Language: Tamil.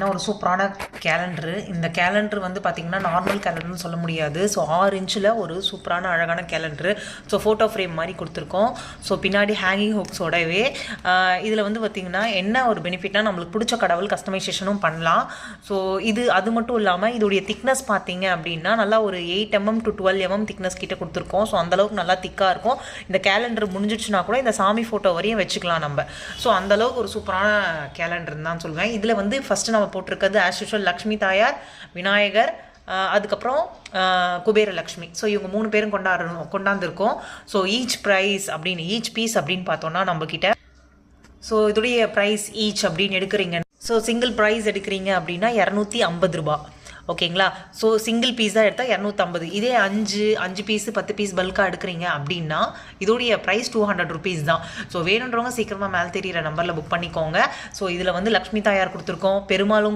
என்ன ஒரு சூப்பரான கேலண்டரு இந்த கேலண்டர் வந்து பார்த்திங்கன்னா நார்மல் கேலண்டர்னு சொல்ல முடியாது. ஸோ ஆறு இன்ச்சில் ஒரு சூப்பரான அழகான கேலண்டரு ஸோ ஃபோட்டோ ஃப்ரேம் மாதிரி கொடுத்துருக்கோம். ஸோ பின்னாடி ஹேங்கிங் ஹுக்ஸோடவே இதில் வந்து பார்த்திங்கன்னா என்ன ஒரு பெனிஃபிட்னா நம்மளுக்கு பிடிச்ச கடவுள் கஸ்டமைசேஷனும் பண்ணலாம். ஸோ இது அது மட்டும் இல்லாமல் இதோடைய திக்னஸ் பார்த்தீங்க அப்படின்னா நல்லா ஒரு eight MM mm to twelve MM mm thickness கிட்டே கொடுத்துருக்கோம். ஸோ அந்தளவுக்கு நல்லா திக்காக இருக்கும். இந்த கேலண்டர் முடிஞ்சிடுச்சுன்னா கூட இந்த சாமி ஃபோட்டோ வரையும் வச்சுக்கலாம் நம்ம. ஸோ அந்தளவுக்கு ஒரு சூப்பரான கேலண்டர் தான் சொல்லுவேன் இதில் வந்து ஃபஸ்ட்டு நம்ம போட்டிருக்கிறது ஆஸ் யூஷுவல் லக்ஷ்மி தாயார் விநாயகர் அதுக்கப்புறம் குபேரலக்ஷ்மி. ஸோ இவங்க மூணு பேரும் கொண்டாடணும் கொண்டாந்துருக்கோம். ஸோ ஈச் ப்ரைஸ் அப்படின்னு ஈச் பீஸ் அப்படின்னு பார்த்தோன்னா நம்மக்கிட்ட ஸோ இதோடைய ப்ரைஸ் ஈச் அப்படின்னு எடுக்கிறீங்க. ஸோ சிங்கிள் ப்ரைஸ் எடுக்கிறீங்க அப்படின்னா இரநூத்தி ஐம்பது ரூபா ஓகேங்களா? ஸோ சிங்கிள் பீஸ் தான் எடுத்தால் இரநூத்தம்பது. இதே அஞ்சு அஞ்சு பீஸு பத்து பீஸ் பல்காக எடுக்கிறீங்க அப்படின்னா இதோடைய ப்ரைஸ் டூ ஹண்ட்ரட் ருபீஸ் தான். ஸோ வேணுன்றவங்க சீக்கிரமாக மேலே தெரியிற நம்பரில் புக் பண்ணிக்கோங்க. ஸோ இதில் வந்து லக்ஷ்மி தாயார் கொடுத்துருக்கோம். பெருமாளும்